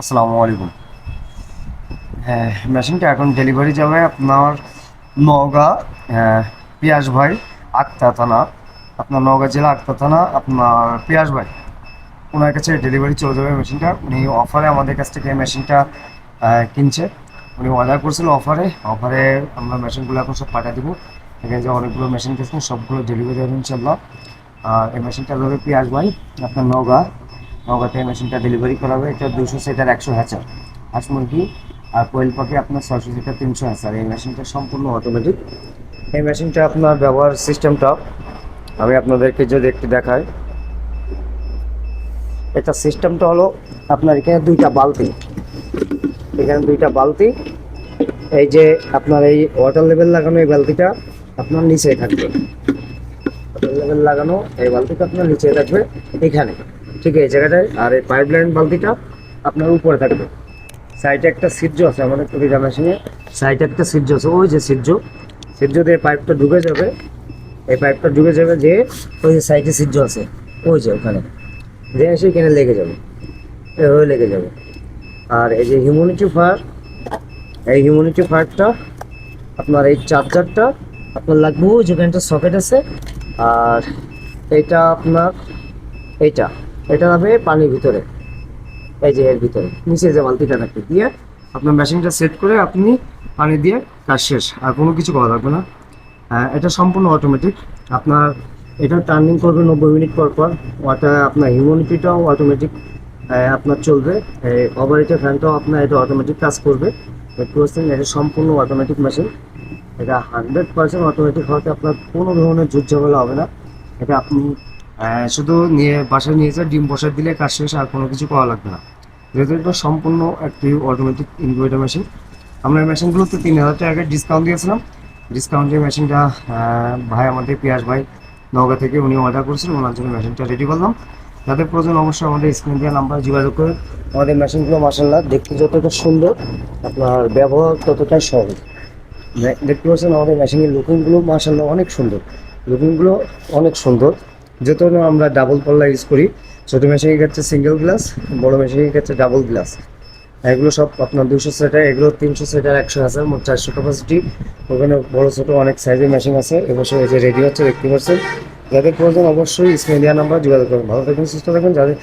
আসসালামু আলাইকুম। হ্যাঁ মেশিনটা এখন ডেলিভারি যাবে আপনার নওগাঁ পিয়াস ভাই, আক্তা থানা। আপনার নওগাঁ জেলা আক্তা থানা, আপনার পিয়াস ভাই ওনার কাছে ডেলিভারি চলে যাবে মেশিনটা। উনি অফারে আমাদের কাছ থেকে মেশিনটা কিনছে। উনি অর্ডার করছিল অফারে অফারে আমরা মেশিনগুলো এখন সব পাঠিয়ে দেবো। এখানে যে অনেকগুলো মেশিন গেছে সবগুলো ডেলিভারি হবে ইনশাল্লাহ আর এই মেশিনটা হবে পিয়াস ভাই, আপনার নওগাঁ। নওগাঁতে এই মেশিনটা ডেলিভারি করা হবে। এটা দুশো সেটার একশো হ্যাচার হাঁস মুরগি আর কোয়েল পাখি আপনার ছয়শো সেটার তিনশো হ্যাচার এই মেশিনটা সম্পূর্ণ অটোমেটিক এই মেশিনটা আপনার ব্যবহার সিস্টেমটা আমি আপনাদেরকে যদি একটু দেখাই। এটা সিস্টেমটা হলো আপনার এখানে দুইটা বালতি। এখানে দুইটা বালতি। এই যে আপনার এই ওয়াটার লেভেল লাগানো এই বালতিটা আপনার নিচে থাকবে। ওয়াটার লেভেল লাগানো এই বালতিটা আপনার নিচে থাকবে এখানে। ঠিক এই জায়গাটায়। আর এই পাইপ লাইন বালতিটা আপনার উপরে থাকবে। সাইডে একটা সিজ্জ আছে, আমাদের প্রতিটা মেশিনে সাইডে একটা সিজ্জ আছে, ওই যে সিজ্জ সিজ্জ দিয়ে পাইপটা ঢুকে যাবে। এই পাইপটা ঢুকে যাবে যে ওই যে সাইডে সিজ্জ আছে, ওই যে ওখানে। যে এসে এখানে লেগে যাবে। এভাবে লেগে যাবে। আর এই যে হিউম্যানিটি ফায়ার এই হিউম্যানিটি ফায়ারটা আপনার এই চার্জারটা আপনার লাগবে, ওই যেখানটা সকেট আছে। আর এটা আপনার এইটা। এটা হবে পানির ভিতরে। এই যে এর ভিতরে। নিচে যে বালতিটা রাখতে দিয়ে আপনার মেশিনটা সেট করে আপনি পানি দিয়ে কাজ শেষ। আর কোনো কিছু করা লাগবে না। এটা সম্পূর্ণ অটোমেটিক আপনার এটা টার্নিং করবে নব্বই মিনিট পর পর। ওটা আপনার হিউম্যানিটিটাও অটোমেটিক আপনার চলবে। ওভারিটার ফ্যানটাও আপনার এটা অটোমেটিক কাজ করবে। পাচ্ছেন এটা সম্পূর্ণ অটোমেটিক মেশিন এটা হান্ড্রেড পার্সেন্ট অটোমেটিক হওয়াতে আপনার কোনো ধরনের যুদ্ধ ঝামেলা হবে না। এটা আপনি শুধু নিয়ে, বাসায় নিয়ে যা, ডিম বসায় দিলে কাজ শেষ, আর কোনো কিছু করা লাগবে না। যেহেতু এটা সম্পূর্ণ একটি অটোমেটিক ইনভার্টার মেশিন আমরা এই মেশিনগুলোতে তিন হাজার টাকা ডিসকাউন্ট দিয়েছিলাম। ডিসকাউন্টে মেশিনটা ভাই, আমাদের পিয়াস ভাই নওগাঁ থেকে উনি অর্ডার করেছিলেন, ওনার জন্য মেশিনটা রেডি করলাম। যাদের প্রয়োজন অবশ্যই আমাদের স্ক্রিন দেওয়া নাম্বারে যোগাযোগ করে আমাদের মেশিনগুলো মাসাল্লাহ দেখতে যতটা সুন্দর, আপনার ব্যবহার ততটাই সহজ। দেখতে পাচ্ছেন আমাদের মেশিনের লুকিংগুলো মাসাল্লাহ অনেক সুন্দর। লুকিংগুলো অনেক সুন্দর। যেহেতু না আমরা ডাবল পাল্লা ইউজ করি, ছোটো মেশিনের ক্ষেত্রে সিঙ্গেল গ্লাস বড় মেশিনের ক্ষেত্রে ডাবল গ্লাস এগুলো সব আপনার দুশো সেটার এগুলো তিনশো সেটার একশো আছে, মোট চারশো ক্যাপাসিটি ওখানে বড়, ছোটো অনেক সাইজের মেশিন আছে। এবছর এই যে রেডি হচ্ছে, দেখতে পাচ্ছেন। যাদের প্রয়োজন অবশ্যই স্মেলিয়া নাম্বার যোগাযোগ করবেন ভালো থাকবেন সুস্থ থাকবেন যাদের